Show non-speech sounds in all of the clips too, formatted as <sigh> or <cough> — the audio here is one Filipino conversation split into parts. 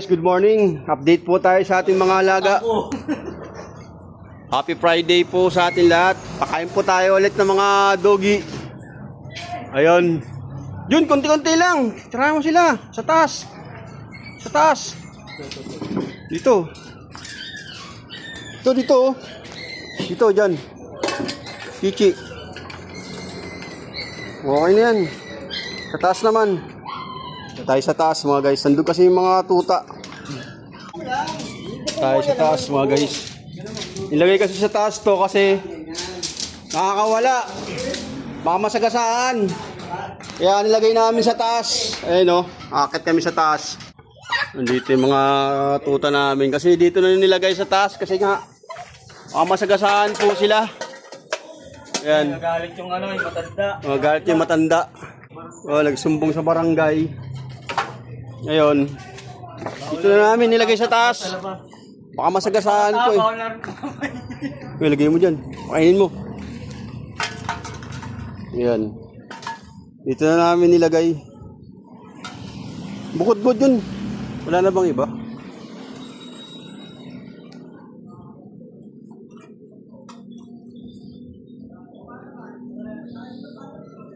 Guys, good morning. Update po tayo sa ating mga alaga. Happy Friday po sa ating lahat. Pakain po tayo ulit ng mga doggy. Ayun. Yun, konti-konti lang. Tirahan mo sila. Sa taas. Sa taas. Dito. Dito, dito. oh. Dito, dyan. Kichi. Okay na yan. Sa taas naman. Tayo sa taas mga guys. Nandun kasi yung mga tuta. Tayo sa taas mga guys. Nilagay kasi sa taas to kasi nakakawala. Baka masagasaan. Kaya nilagay namin sa taas. Ayun o, akit kami sa taas. Nandito yung mga tuta namin. Kasi dito na nilagay sa taas kasi nga baka masagasaan po sila. Ayan. Nagalit yung ano, yung matanda. Magalit yung matanda. Oh, nagsumbong sa barangay. Ngayon, ito na namin nilagay sa taas. Baka masagasaan ko eh. <laughs> Uy, lagay mo dyan. Pakainin mo. Yan. Dito na namin nilagay. Bukod-bukod yun. Wala na bang iba?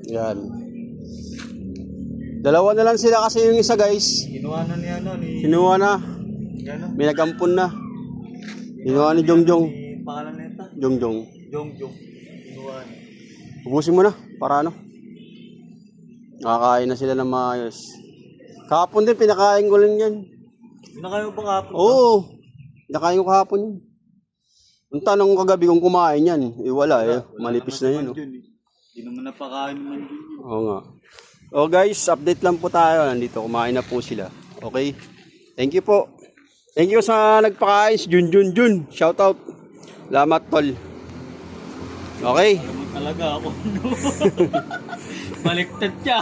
Yan. Dalawa na lang sila kasi yung isa guys. Ginawa na ni ano, ni... Kinuha na. Ano? May nagampun na. Kinuha ni Jongjong. Ni pangalan nito? Jongjong. Jong Jong. Ginawa na. Ubusin mo na, para ano. Nakakain na sila ng maayos. Kahapon din, pinakain ko lang yan. Pinakain mo ba kapon? Oo, pinakain ko kahapon yun. Ang tanong ko kagabi kung kumain yan, eh wala eh, manipis na yun. Oh. Hindi naman napakain din yun. Oo nga. Oh guys, update lang po tayo. Nandito, kumain na po sila. Okay? Thank you po. Thank you sa nagpakain, si Jun Jun Jun. Shout out. Salamat tol. Okay. Alam mo talaga ako. <laughs> Baliktad siya.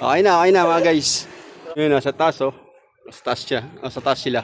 Okay na, okay na mga guys. Yun, nasa taas oh. Sa taas siya. Nasa taas sila.